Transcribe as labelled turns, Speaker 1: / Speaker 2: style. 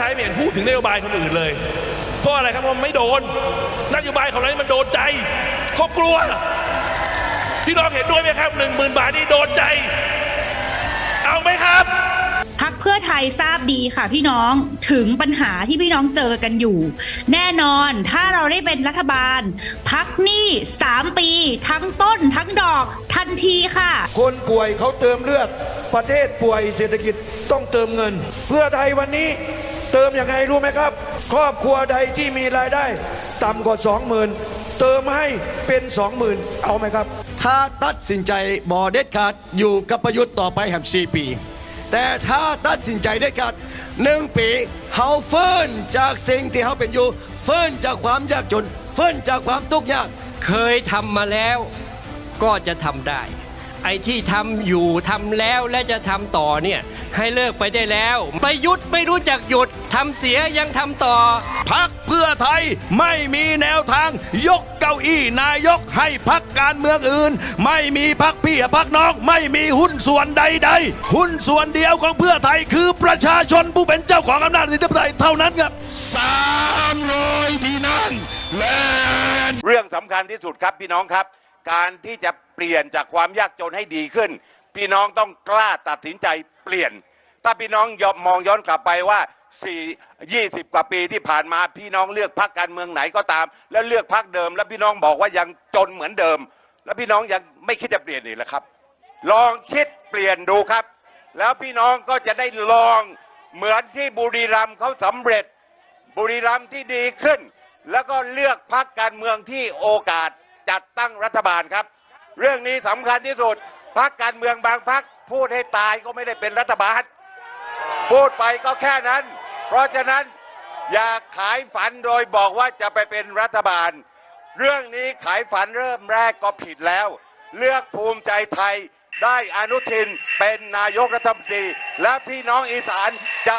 Speaker 1: ทยไม่เห็นพูดถึงนโยบายคนอื่นเลยเพราะอะไรครับเพราะมันไม่โดนนโยบายของเรานี่มันโดนใจเขากลัวพี่น้องเห็นด้วยไหมครับหนึ่งหมื่นบาทนี่โดนใจ เอาไหมครับ
Speaker 2: พักเพื่อไทยทราบดีค่ะพี่น้องถึงปัญหาที่พี่น้องเจอกันอยู่ แน่นอนถ้าเราได้เป็นรัฐบาล พักหนี้3 ปี ทั้งต้นทั้งดอกทันทีค่ะ
Speaker 3: คนป่วยเขาเติมเลือด ประเทศป่วยเศรษฐกิจต้องเติมเงิน เพื่อไทยวันนี้ เติมยังไงรู้ไหมครับ ครอบครัวใดที่มีรายได้ ต่ำกว่า 20,000 เติมให้เป็น 20,000 เอาไหมครับ
Speaker 4: ถ้าตัดสินใจบอเด็ดขาดอยู่กับประยุทธ์ต่อไปแหมสี่ปี แต่ถ้าตัดสินใจเด็ดขาดหนึ่งปีเฮาเฟิ่นจากสิ่งที่เฮาเป็นอยู่ เฟิ่นจากความยากจน เฟิ่นจากความทุกข์ยาก
Speaker 5: เคยทำมาแล้วก็จะทำได้ ไอ้ที่ทำอยู่ทำแล้วและจะทำต่อเนี่ยให้เลิกไปได้แล้วประยุทธ์ไม่รู้จักหยุดทำเสียยังทำต่อ
Speaker 6: พักเพื่อไทยไม่มีแนวทาง ยกเก้าอี้นายกให้พักการเมืองอื่น ไม่มีพักพี่พักน้องไม่มีหุ้นส่วนใดๆ หุ้นส่วนเดียวของเพื่อไทยคือประชาชนผู้เป็นเจ้าของอำนาจอธิปไตยเท่านั้นครับสามร้อยที่นั่งและ
Speaker 7: เรื่องสำคัญที่สุดครับพี่น้องครับ การที่จะเปลี่ยนจากความยากจนให้ดีขึ้น พี่น้องต้องกล้าตัดสินใจเปลี่ยน ถ้าพี่น้องยอมมองย้อนกลับไปว่า4 20 กว่าปีที่ผ่านมาพี่น้องเลือกพรรคการเมืองไหนก็ตาม แล้วเลือกพรรคเดิม แล้วพี่น้องบอกว่ายังจนเหมือนเดิม แล้วพี่น้องยังไม่คิดจะเปลี่ยนอีกแล้วครับ ลองคิดเปลี่ยนดูครับ แล้วพี่น้องก็จะได้ลองเหมือนที่บุรีรัมย์เขาสำเร็จ บุรีรัมย์ที่ดีขึ้น แล้วก็เลือกพรรคการเมืองที่โอกาส จัดตั้งรัฐบาลครับ เรื่องนี้สำคัญที่สุดพรรคการเมืองบางพรรคพูดให้ตายก็ไม่ได้เป็นรัฐบาล พูดไปก็แค่นั้น เพราะฉะนั้นอย่าขายฝันโดยบอกว่าจะไปเป็นรัฐบาล เรื่องนี้ขายฝันเริ่มแรกก็ผิดแล้ว เลือกภูมิใจไทยได้อนุทินเป็นนายกรัฐมนตรี และพี่น้องอีสานจะ